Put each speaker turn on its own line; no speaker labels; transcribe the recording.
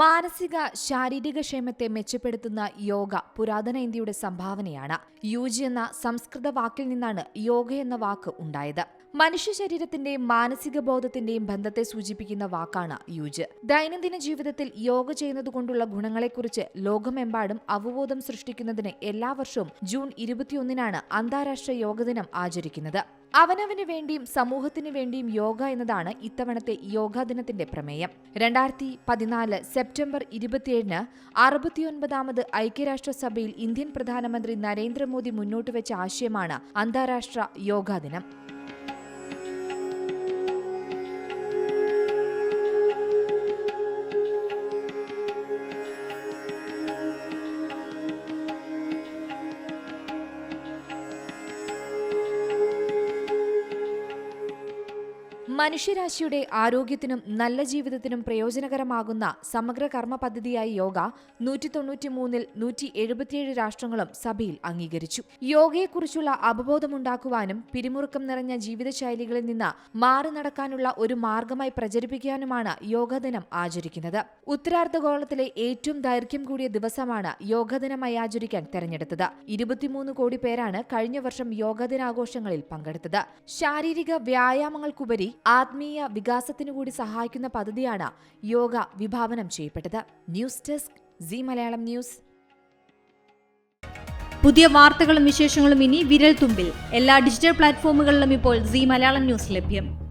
മാനസിക ശാരീരിക ക്ഷേമത്തെ മെച്ചപ്പെടുത്തുന്ന യോഗ പുരാതന ഇന്ത്യയുടെ സംഭാവനയാണ്. യൂജി എന്ന സംസ്കൃത വാക്കിൽ നിന്നാണ് യോഗ എന്ന വാക്ക് ഉണ്ടായത്. മനുഷ്യ ശരീരത്തിന്റെയും മാനസിക ബോധത്തിന്റെയും ബന്ധത്തെ സൂചിപ്പിക്കുന്ന വാക്കാണ് യൂജ്. ദൈനംദിന ജീവിതത്തിൽ യോഗ ചെയ്യുന്നതുകൊണ്ടുള്ള ഗുണങ്ങളെക്കുറിച്ച് ലോകമെമ്പാടും അവബോധം സൃഷ്ടിക്കുന്നതിന് എല്ലാ വർഷവും ജൂൺ ഇരുപത്തിയൊന്നിനാണ് അന്താരാഷ്ട്ര യോഗ ദിനം ആചരിക്കുന്നത്. അവനവന് വേണ്ടിയും സമൂഹത്തിന് വേണ്ടിയും യോഗ എന്നതാണ് ഇത്തവണത്തെ യോഗാ ദിനത്തിന്റെ പ്രമേയം. രണ്ടായിരത്തി പതിനാല് സെപ്റ്റംബർ ഇരുപത്തിയേഴിന് അറുപത്തിയൊൻപതാമത് ഐക്യരാഷ്ട്രസഭയിൽ ഇന്ത്യൻ പ്രധാനമന്ത്രി നരേന്ദ്രമോദി മുന്നോട്ട് വെച്ച ആശയമാണ് അന്താരാഷ്ട്ര യോഗാ ദിനം. മനുഷ്യരാശിയുടെ ആരോഗ്യത്തിനും നല്ല ജീവിതത്തിനും പ്രയോജനകരമാകുന്ന സമഗ്ര കർമ്മ പദ്ധതിയായ യോഗ നൂറ്റി തൊണ്ണൂറ്റിമൂന്നിൽ നൂറ്റി എഴുപത്തിയേഴ് രാഷ്ട്രങ്ങളും സഭയിൽ അംഗീകരിച്ചു. യോഗയെക്കുറിച്ചുള്ള അവബോധമുണ്ടാക്കുവാനും പിരിമുറുക്കം നിറഞ്ഞ ജീവിതശൈലികളിൽ നിന്ന് മാറി നടക്കാനുള്ള ഒരു മാർഗമായി പ്രചരിപ്പിക്കാനുമാണ് യോഗ ദിനം ആചരിക്കുന്നത്. ഉത്തരാർദ്ധഗോളത്തിലെ ഏറ്റവും ദൈർഘ്യം കൂടിയ ദിവസമാണ് യോഗ ദിനമായി ആചരിക്കാൻ തെരഞ്ഞെടുത്തത്. ഇരുപത്തിമൂന്ന് കോടി പേരാണ് കഴിഞ്ഞ വർഷം യോഗ ദിനാഘോഷങ്ങളിൽ പങ്കെടുത്തത്. ശാരീരിക വ്യായാമങ്ങൾക്കുപരി ആത്മീയ വികാസത്തിനു കൂടി സഹായിക്കുന്ന പദ്ധതിയാണ് യോഗ വിഭാവനം ചെയ്യപ്പെട്ടത്. News desk C Malayalam news.
പുതിയ വാർത്തകളും വിശേഷങ്ങളും ഇനി വിരൽ തുമ്പിൽ എല്ലാ ഡിജിറ്റൽ പ്ലാറ്റ്ഫോമുകളിലും ഇപ്പോൾ സി മലയാളം ന്യൂസ് ലഭ്യം.